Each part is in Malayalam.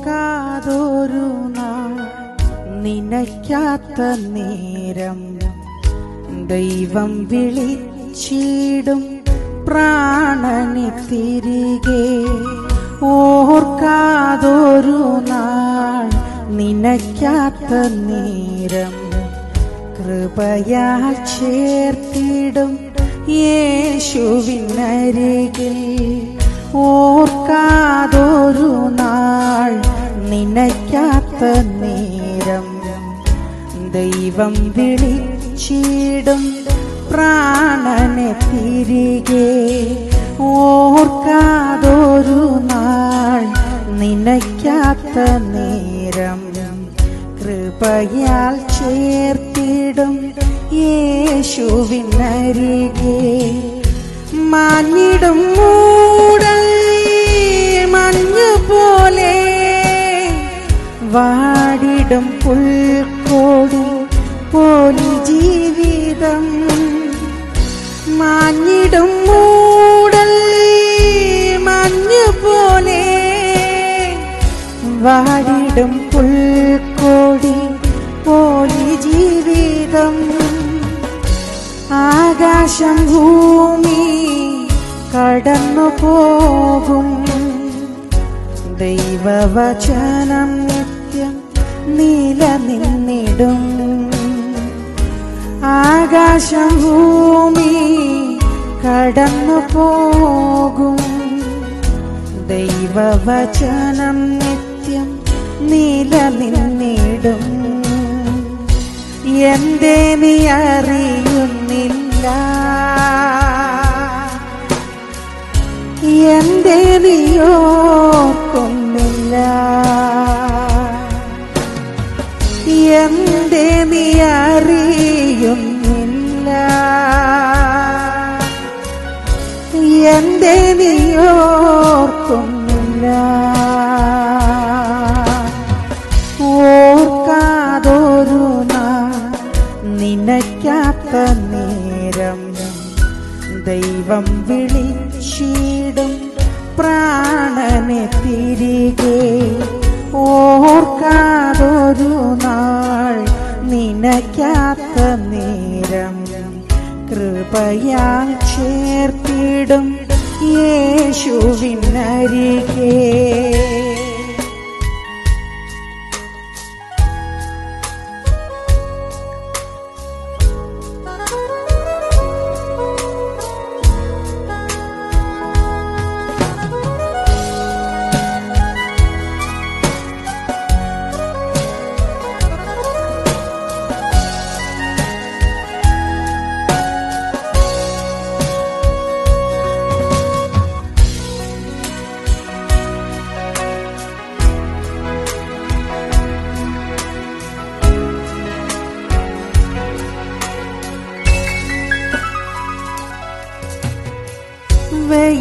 ഓർക്കാതൊരു നാൾ നനയ്ക്കാത്ത നേരം ദൈവം വിളിച്ചിടും പ്രാണനെ തിരികെ. ഓർക്കാതൊരു നാൾ നിനയ്ക്കാത്ത നേരം കൃപയാ ചേർത്തിടും യേശുവിനരികിൽ. ഓർക്കാതൊരു നനയ്ക്കാത്ത നേരം ദൈവം വിളിച്ചിടും പ്രാണനെ തിരികെ. ഓർക്കാതൊരു നാൾ നിനയ്ക്കാത്ത നേരം കൃപയാൽ ചേർത്തിടും യേശുവിനരികെ. മാഞ്ഞിടും മൂടൽ വാടിടും പുൽക്കോടി പോലി ജീവിതം. മാഞ്ഞിടും മൂടൽ മഞ്ഞു പോലെ വാടിടും പുൽക്കോടി പോലി ജീവിതം. ആകാശം ഭൂമി കടന്നു പോകും ദൈവവചനം ആകാശം ഭൂമി കടന്നു പോകും. ദൈവവചനം നിത്യം നിലനിന്നിടും. എന്തേ നീ അറിയുന്നില്ല? എന്തേ നീ എന്തേ നീയോർക്കുന്നില്ല ഓർക്കാതൊരു നിനക്കാത്ത നേരം ദൈവം വിളിച്ചിടും പ്രാണനെ തിരികെ. കൃപയാൽ ചേർത്തിടും യേശുവിനരികെ.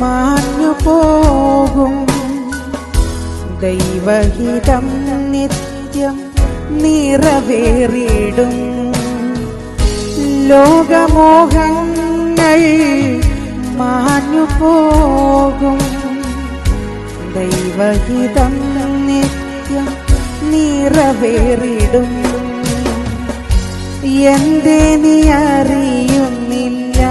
മാഞ്ഞു പോകും. ദൈവഹിതം നിത്യം നിറവേറിയിടും. ലോകമോഹങ്ങൾ മാഞ്ഞു പോകും. ദൈവഹിതം നിത്യം നിറവേറിടും എന്തേ നീ അറിയുന്നില്ല?